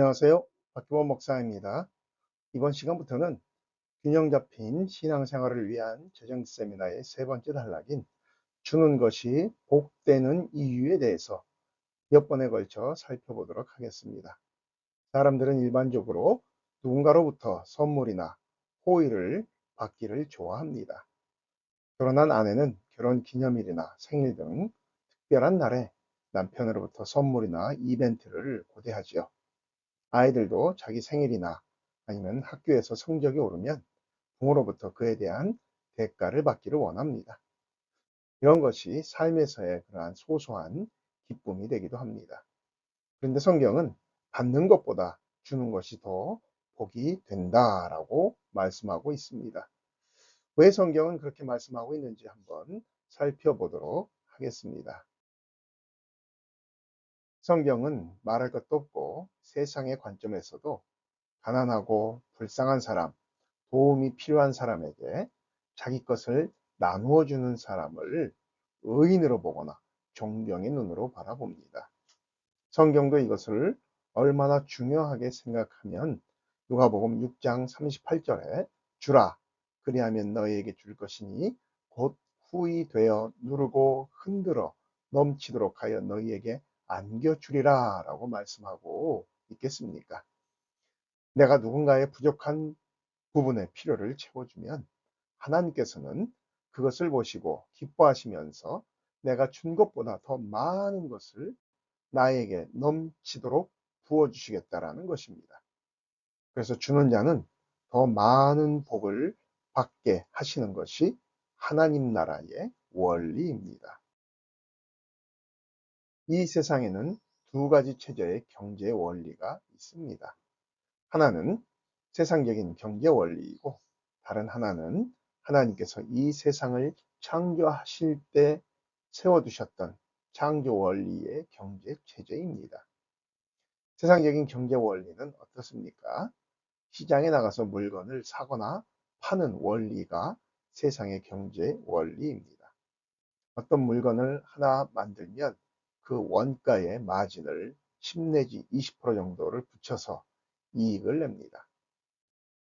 안녕하세요. 박규원 목사입니다. 이번 시간부터는 균형 잡힌 신앙생활을 위한 재정 세미나의 세 번째 단락인 주는 것이 복되는 이유에 대해서 몇 번에 걸쳐 살펴보도록 하겠습니다. 사람들은 일반적으로 누군가로부터 선물이나 호의를 받기를 좋아합니다. 결혼한 아내는 결혼 기념일이나 생일 등 특별한 날에 남편으로부터 선물이나 이벤트를 고대하지요. 아이들도 자기 생일이나 아니면 학교에서 성적이 오르면 부모로부터 그에 대한 대가를 받기를 원합니다. 이런 것이 삶에서의 그러한 소소한 기쁨이 되기도 합니다. 그런데 성경은 받는 것보다 주는 것이 더 복이 된다라고 말씀하고 있습니다. 왜 성경은 그렇게 말씀하고 있는지 한번 살펴보도록 하겠습니다. 성경은 말할 것도 없고 세상의 관점에서도 가난하고 불쌍한 사람, 도움이 필요한 사람에게 자기 것을 나누어 주는 사람을 의인으로 보거나 존경의 눈으로 바라봅니다. 성경도 이것을 얼마나 중요하게 생각하면 누가복음 6장 38절에 주라 그리하면 너희에게 줄 것이니 곧 후이 되어 누르고 흔들어 넘치도록 하여 너희에게 안겨주리라 라고 말씀하고 있겠습니까? 내가 누군가의 부족한 부분의 필요를 채워주면 하나님께서는 그것을 보시고 기뻐하시면서 내가 준 것보다 더 많은 것을 나에게 넘치도록 부어주시겠다라는 것입니다. 그래서 주는 자는 더 많은 복을 받게 하시는 것이 하나님 나라의 원리입니다. 이 세상에는 두 가지 체제의 경제 원리가 있습니다. 하나는 세상적인 경제 원리이고 다른 하나는 하나님께서 이 세상을 창조하실 때 세워두셨던 창조 원리의 경제 체제입니다. 세상적인 경제 원리는 어떻습니까? 시장에 나가서 물건을 사거나 파는 원리가 세상의 경제 원리입니다. 어떤 물건을 하나 만들면 그 원가의 마진을 10 내지 20% 정도를 붙여서 이익을 냅니다.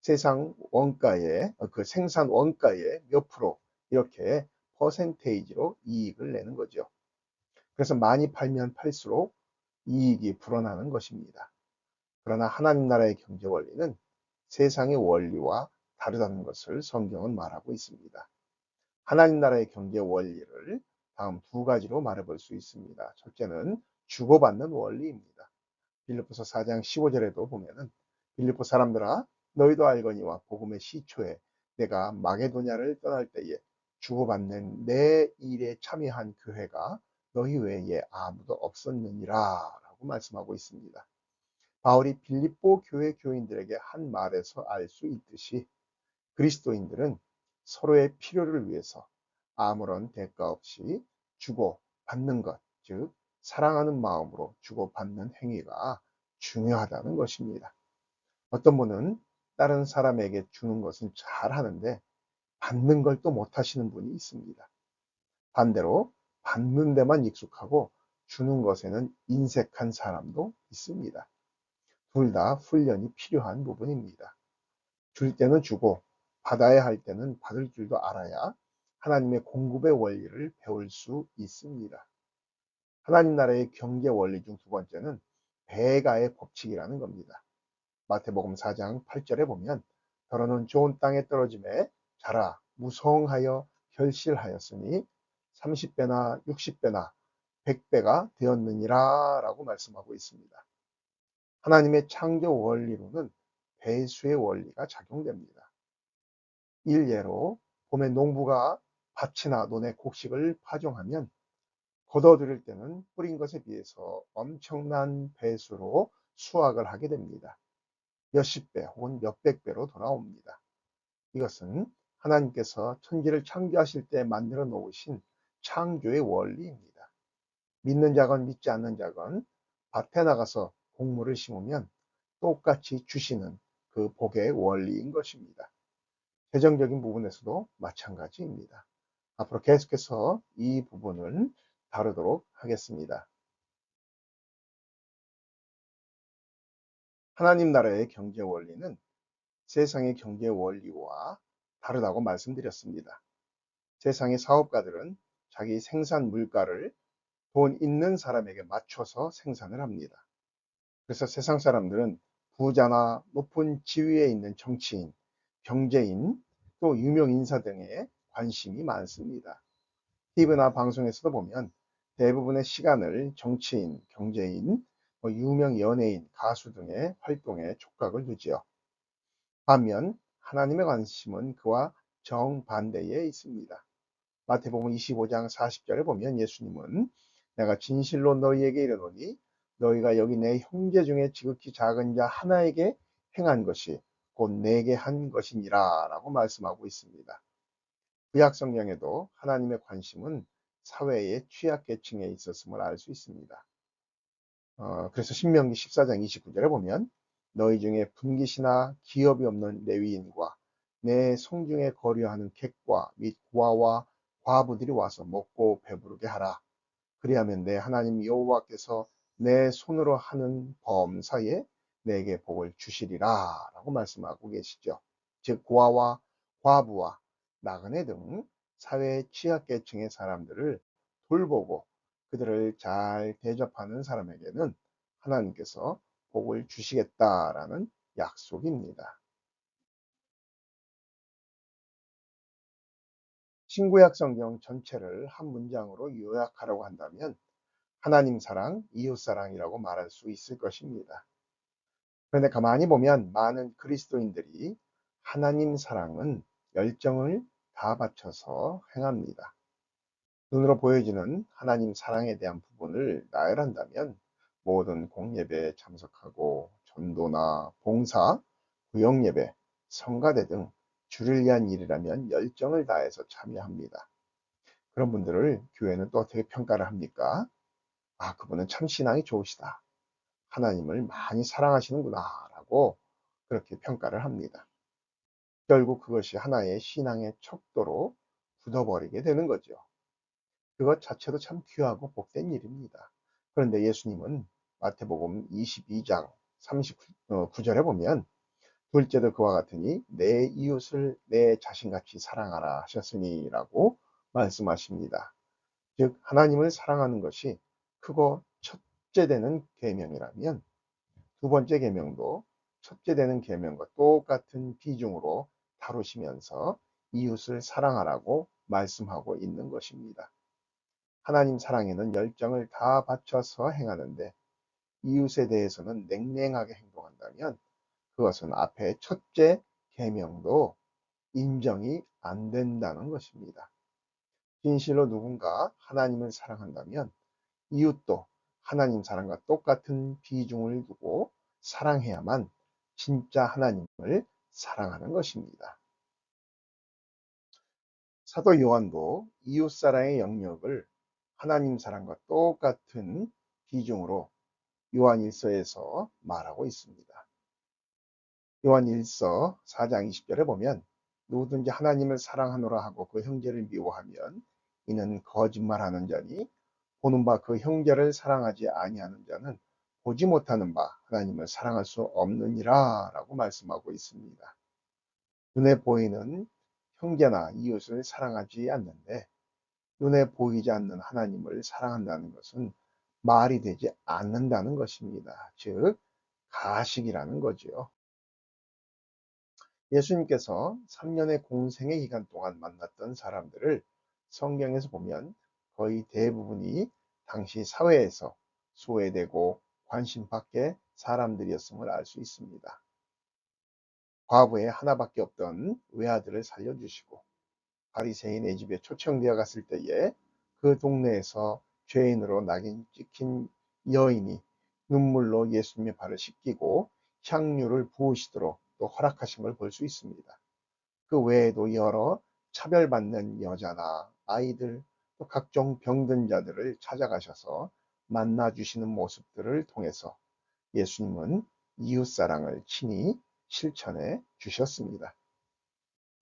세상 원가의 그 생산 원가의 몇 프로 이렇게 퍼센테이지로 이익을 내는 거죠. 그래서 많이 팔면 팔수록 이익이 불어나는 것입니다. 그러나 하나님 나라의 경제 원리는 세상의 원리와 다르다는 것을 성경은 말하고 있습니다. 하나님 나라의 경제 원리를 다음 두 가지로 말해볼 수 있습니다. 첫째는 주고받는 원리입니다. 빌립보서 4장 15절에도 보면은 빌립보 사람들아 너희도 알거니와 복음의 시초에 내가 마게도냐를 떠날 때에 주고받는 내 일에 참여한 교회가 너희 외에 아무도 없었느니라 라고 말씀하고 있습니다. 바울이 빌립보 교회 교인들에게 한 말에서 알 수 있듯이 그리스도인들은 서로의 필요를 위해서 아무런 대가 없이 주고 받는 것, 즉 사랑하는 마음으로 주고 받는 행위가 중요하다는 것입니다. 어떤 분은 다른 사람에게 주는 것은 잘 하는데 받는 걸 또 못하시는 분이 있습니다. 반대로 받는 데만 익숙하고 주는 것에는 인색한 사람도 있습니다. 둘 다 훈련이 필요한 부분입니다. 줄 때는 주고 받아야 할 때는 받을 줄도 알아야 하나님의 공급의 원리를 배울 수 있습니다. 하나님 나라의 경제 원리 중 두 번째는 배가의 법칙이라는 겁니다. 마태복음 4장 8절에 보면 더러는 좋은 땅에 떨어짐에 자라 무성하여 결실하였으니 30배나 60배나 100배가 되었느니라 라고 말씀하고 있습니다. 하나님의 창조 원리로는 배수의 원리가 작용됩니다. 일예로 봄에 농부가 밭이나 논에 곡식을 파종하면 걷어들일 때는 뿌린 것에 비해서 엄청난 배수로 수확을 하게 됩니다. 몇십 배 혹은 몇백 배로 돌아옵니다. 이것은 하나님께서 천지를 창조하실 때 만들어 놓으신 창조의 원리입니다. 믿는 자건 믿지 않는 자건 밭에 나가서 곡물을 심으면 똑같이 주시는 그 복의 원리인 것입니다. 재정적인 부분에서도 마찬가지입니다. 앞으로 계속해서 이 부분을 다루도록 하겠습니다. 하나님 나라의 경제 원리는 세상의 경제 원리와 다르다고 말씀드렸습니다. 세상의 사업가들은 자기 생산 물가를 돈 있는 사람에게 맞춰서 생산을 합니다. 그래서 세상 사람들은 부자나 높은 지위에 있는 정치인, 경제인, 또 유명 인사 등에 관심이 많습니다. TV나 방송에서도 보면 대부분의 시간을 정치인, 경제인, 뭐 유명 연예인, 가수 등의 활동에 촉각을 두지요. 반면 하나님의 관심은 그와 정반대에 있습니다. 마태복음 25장 40절에 보면 예수님은 내가 진실로 너희에게 이르노니 너희가 여기 내 형제 중에 지극히 작은 자 하나에게 행한 것이 곧 내게 한 것이니라 라고 말씀하고 있습니다. 구약 성경에도 하나님의 관심은 사회의 취약계층에 있었음을 알 수 있습니다. 어, 그래서 신명기 14장 29절에 보면 너희 중에 분깃이나 기업이 없는 레위인과 내 성중에 거류하는 객과 및 고아와 과부들이 와서 먹고 배부르게 하라. 그리하면 내 하나님 여호와께서 내 손으로 하는 범사에 내게 복을 주시리라 라고 말씀하고 계시죠. 즉 고아와 과부와 나그네 등 사회 취약계층의 사람들을 돌보고 그들을 잘 대접하는 사람에게는 하나님께서 복을 주시겠다라는 약속입니다. 신구약 성경 전체를 한 문장으로 요약하라고 한다면 하나님 사랑, 이웃 사랑이라고 말할 수 있을 것입니다. 그런데 가만히 보면 많은 그리스도인들이 하나님 사랑은 열정을 다 바쳐서 행합니다. 눈으로 보여지는 하나님 사랑에 대한 부분을 나열한다면 모든 공예배에 참석하고 전도나 봉사, 구역예배, 성가대 등 주를 위한 일이라면 열정을 다해서 참여합니다. 그런 분들을 교회는 또 어떻게 평가를 합니까? 아, 그분은 참 신앙이 좋으시다. 하나님을 많이 사랑하시는구나. 라고 그렇게 평가를 합니다. 결국 그것이 하나의 신앙의 척도로 굳어버리게 되는 거죠. 그것 자체도 참 귀하고 복된 일입니다. 그런데 예수님은 마태복음 22장 39절에 보면 둘째도 그와 같으니 내 이웃을 내 자신같이 사랑하라 하셨으니라고 말씀하십니다. 즉 하나님을 사랑하는 것이 크고 첫째 되는 계명이라면 두 번째 계명도 첫째 되는 계명과 똑같은 비중으로 다루시면서 이웃을 사랑하라고 말씀하고 있는 것입니다. 하나님 사랑에는 열정을 다 바쳐서 행하는데 이웃에 대해서는 냉랭하게 행동한다면 그것은 앞에 첫째 계명도 인정이 안 된다는 것입니다. 진실로 누군가 하나님을 사랑한다면 이웃도 하나님 사랑과 똑같은 비중을 두고 사랑해야만 진짜 하나님을 사랑하는 것입니다. 사도 요한도 이웃 사랑의 영역을 하나님 사랑과 똑같은 비중으로 요한 1서에서 말하고 있습니다. 요한 1서 4장 20절에 보면 누구든지 하나님을 사랑하노라 하고 그 형제를 미워하면 이는 거짓말하는 자니 보는 바 그 형제를 사랑하지 아니하는 자는 보지 못하는 바 하나님을 사랑할 수 없느니라 라고 말씀하고 있습니다. 눈에 보이는 형제나 이웃을 사랑하지 않는데 눈에 보이지 않는 하나님을 사랑한다는 것은 말이 되지 않는다는 것입니다. 즉 가식이라는 거지요. 예수님께서 3년의 공생의 기간 동안 만났던 사람들을 성경에서 보면 거의 대부분이 당시 사회에서 소외되고 관심밖에 사람들이었음을 알 수 있습니다. 과부의 하나밖에 없던 외아들을 살려주시고 바리새인의 집에 초청되어 갔을 때에 그 동네에서 죄인으로 낙인 찍힌 여인이 눈물로 예수님의 발을 씻기고 향유를 부으시도록 또 허락하신 걸볼수 있습니다. 그 외에도 여러 차별받는 여자나 아이들 또 각종 병든 자들을 찾아가셔서 만나주시는 모습들을 통해서 예수님은 이웃사랑을 친히 실천해 주셨습니다.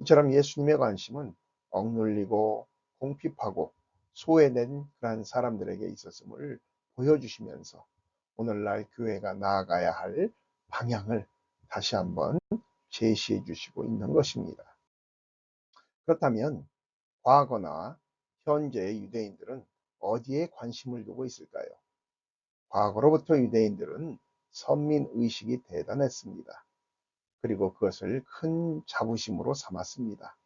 이처럼 예수님의 관심은 억눌리고 공핍하고 소외된 그러한 사람들에게 있었음을 보여주시면서 오늘날 교회가 나아가야 할 방향을 다시 한번 제시해 주시고 있는 것입니다. 그렇다면 과거나 현재의 유대인들은 어디에 관심을 두고 있을까요? 과거로부터 유대인들은 선민 의식이 대단했습니다. 그리고 그것을 큰 자부심으로 삼았습니다.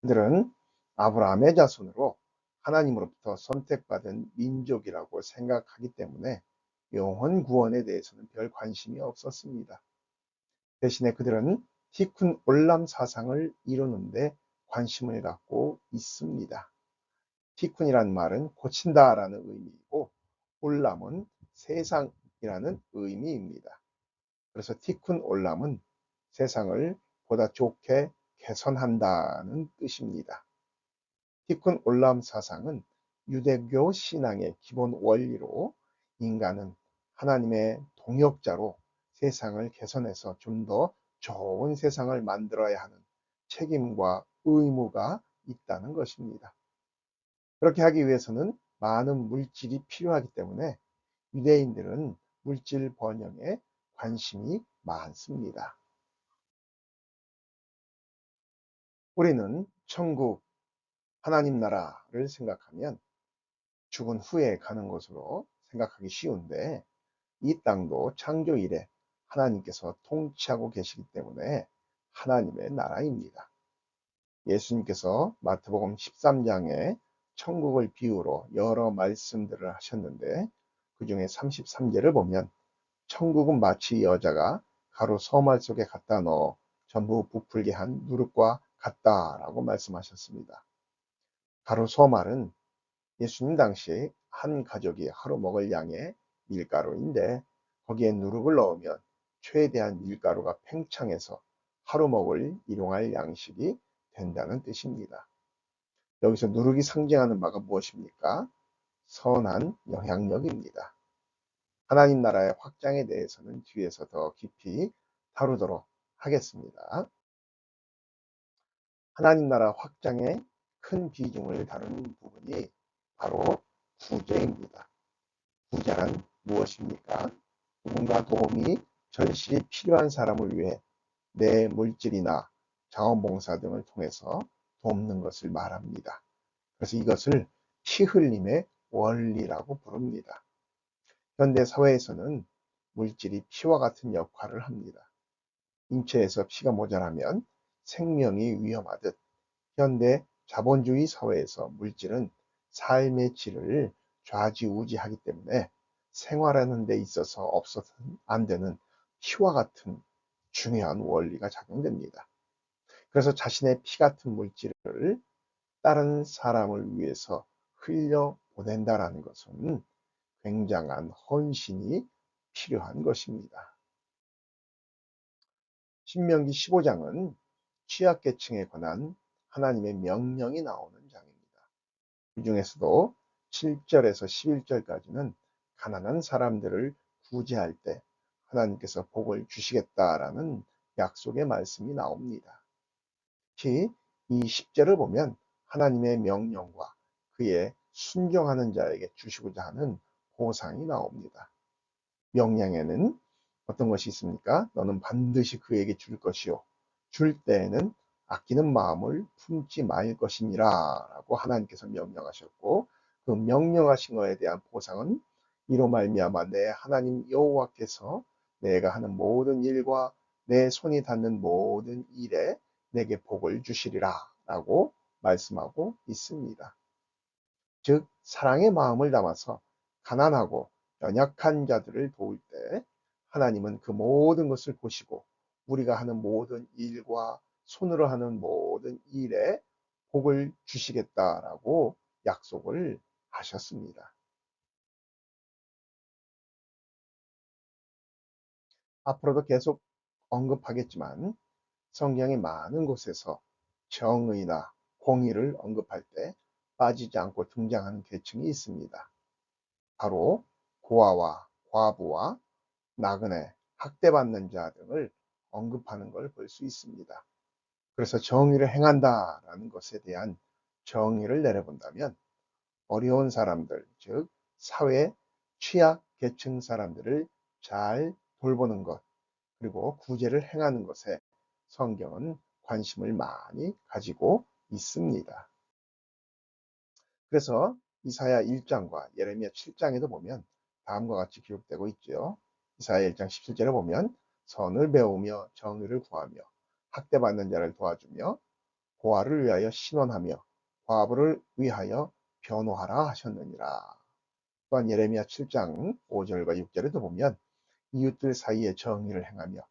그들은 아브라함의 자손으로 하나님으로부터 선택받은 민족이라고 생각하기 때문에 영혼 구원에 대해서는 별 관심이 없었습니다. 대신에 그들은 티쿤 올람 사상을 이루는데 관심을 갖고 있습니다. 티쿤이란 말은 고친다라는 의미이고 올람은 세상이라는 의미입니다. 그래서 티쿤 올람은 세상을 보다 좋게 개선한다는 뜻입니다. 티쿤 올람 사상은 유대교 신앙의 기본 원리로 인간은 하나님의 동역자로 세상을 개선해서 좀 더 좋은 세상을 만들어야 하는 책임과 의무가 있다는 것입니다. 그렇게 하기 위해서는 많은 물질이 필요하기 때문에 유대인들은 물질 번영에 관심이 많습니다. 우리는 천국, 하나님 나라를 생각하면 죽은 후에 가는 것으로 생각하기 쉬운데 이 땅도 창조 이래 하나님께서 통치하고 계시기 때문에 하나님의 나라입니다. 예수님께서 마태복음 13장에 천국을 비유로 여러 말씀들을 하셨는데 그 중에 33제를 보면 천국은 마치 여자가 가루 서말 속에 갖다 넣어 전부 부풀게 한 누룩과 같다라고 말씀하셨습니다. 가루 서말은 예수님 당시 한 가족이 하루 먹을 양의 밀가루인데 거기에 누룩을 넣으면 최대한 밀가루가 팽창해서 하루 먹을 일용할 양식이 된다는 뜻입니다. 여기서 누룩이 상징하는 바가 무엇입니까? 선한 영향력입니다. 하나님 나라의 확장에 대해서는 뒤에서 더 깊이 다루도록 하겠습니다. 하나님 나라 확장에 큰 비중을 다루는 부분이 바로 구제입니다. 구제란 무엇입니까? 누군가 도움이 절실히 필요한 사람을 위해 내 물질이나 자원봉사 등을 통해서 돕는 것을 말합니다. 그래서 이것을 피 흘림의 원리라고 부릅니다. 현대 사회에서는 물질이 피와 같은 역할을 합니다. 인체에서 피가 모자라면 생명이 위험하듯 현대 자본주의 사회에서 물질은 삶의 질을 좌지우지하기 때문에 생활하는 데 있어서 없어서는 안 되는 피와 같은 중요한 원리가 작용됩니다. 그래서 자신의 피 같은 물질을 다른 사람을 위해서 흘려 보낸다라는 것은 굉장한 헌신이 필요한 것입니다. 신명기 15장은 취약계층에 관한 하나님의 명령이 나오는 장입니다. 그 중에서도 7절에서 11절까지는 가난한 사람들을 구제할 때 하나님께서 복을 주시겠다라는 약속의 말씀이 나옵니다. 특히 이 10절을 보면 하나님의 명령과 그의 순종하는 자에게 주시고자 하는 보상이 나옵니다. 명령에는 어떤 것이 있습니까? 너는 반드시 그에게 줄 것이요. 줄 때에는 아끼는 마음을 품지 말 것이니라 라고 하나님께서 명령하셨고 그 명령하신 것에 대한 보상은 이로 말미암아 내 하나님 여호와께서 내가 하는 모든 일과 내 손이 닿는 모든 일에 내게 복을 주시리라 라고 말씀하고 있습니다. 즉 사랑의 마음을 담아서 가난하고 연약한 자들을 도울 때 하나님은 그 모든 것을 보시고 우리가 하는 모든 일과 손으로 하는 모든 일에 복을 주시겠다라고 약속을 하셨습니다. 앞으로도 계속 언급하겠지만 성경의 많은 곳에서 정의나 공의를 언급할 때 빠지지 않고 등장하는 계층이 있습니다. 바로 고아와 과부와 나그네, 학대받는 자 등을 언급하는 걸 볼 수 있습니다. 그래서 정의를 행한다라는 것에 대한 정의를 내려본다면 어려운 사람들, 즉 사회 취약 계층 사람들을 잘 돌보는 것, 그리고 구제를 행하는 것에 성경은 관심을 많이 가지고 있습니다. 그래서 이사야 1장과 예레미야 7장에도 보면 다음과 같이 기록되고 있죠. 이사야 1장 17절에 보면 선을 배우며 정의를 구하며 학대받는 자를 도와주며 고아를 위하여 신원하며 과부를 위하여 변호하라 하셨느니라. 또한 예레미야 7장 5절과 6절에도 보면 이웃들 사이에 정의를 행하며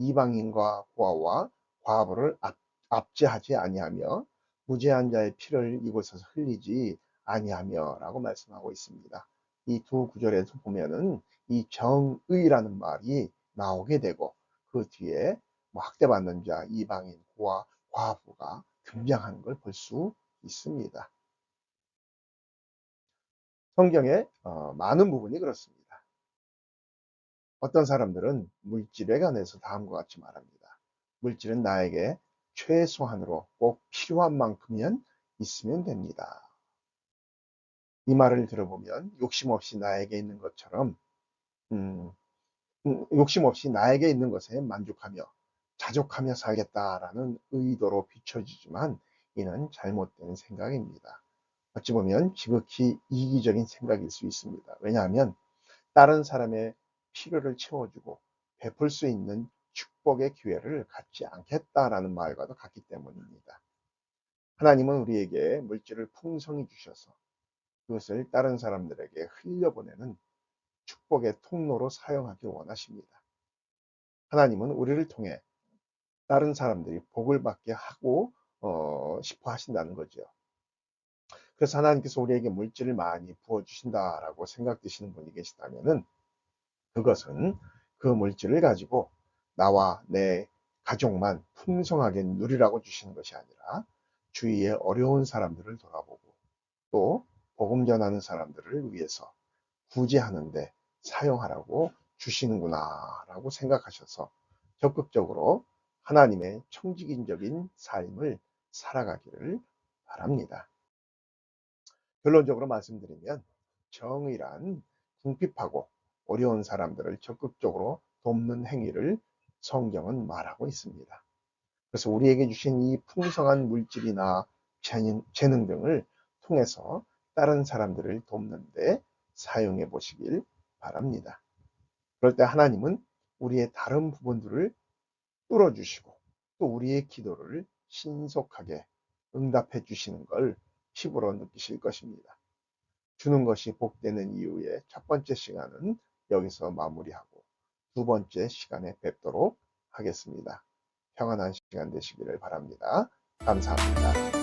이방인과 고아와 과부를 압, 압제하지 아니하며 무죄한 자의 피를 이곳에서 흘리지 아니하며 라고 말씀하고 있습니다. 이 두 구절에서 보면은 이 정의라는 말이 나오게 되고 그 뒤에 뭐 학대받는 자, 이방인, 고아, 과부가 등장하는 걸 볼 수 있습니다. 성경의 어, 많은 부분이 그렇습니다. 어떤 사람들은 물질에 관해서 다음과 같이 말합니다. 물질은 나에게 최소한으로 꼭 필요한 만큼면 있으면 됩니다. 이 말을 들어보면 욕심 없이 나에게 있는 것처럼 음, 음, 욕심 없이 나에게 있는 것에 만족하며 자족하며 살겠다라는 의도로 비춰지지만 이는 잘못된 생각입니다. 어찌 보면 지극히 이기적인 생각일 수 있습니다. 왜냐하면 다른 사람의 필요를 채워주고 베풀 수 있는 축복의 기회를 갖지 않겠다라는 말과도 같기 때문입니다. 하나님은 우리에게 물질을 풍성히 주셔서 그것을 다른 사람들에게 흘려보내는 축복의 통로로 사용하길 원하십니다. 하나님은 우리를 통해 다른 사람들이 복을 받게 하고 어, 싶어 하신다는 거죠. 그래서 하나님께서 우리에게 물질을 많이 부어주신다라고 생각되시는 분이 계시다면은 그것은 그 물질을 가지고 나와 내 가족만 풍성하게 누리라고 주시는 것이 아니라 주위의 어려운 사람들을 돌아보고 또 복음 전하는 사람들을 위해서 구제하는데 사용하라고 주시는구나 라고 생각하셔서 적극적으로 하나님의 청지기적인 삶을 살아가기를 바랍니다. 결론적으로 말씀드리면 정의란 궁핍하고 어려운 사람들을 적극적으로 돕는 행위를 성경은 말하고 있습니다. 그래서 우리에게 주신 이 풍성한 물질이나 재능, 등을 통해서 다른 사람들을 돕는데 사용해 보시길 바랍니다. 그럴 때 하나님은 우리의 다른 부분들을 뚫어주시고 또 우리의 기도를 신속하게 응답해 주시는 걸 피부로 느끼실 것입니다. 주는 것이 복되는 이후에 첫 번째 시간은 여기서 마무리하고 두 번째 시간에 뵙도록 하겠습니다. 평안한 시간 되시기를 바랍니다. 감사합니다.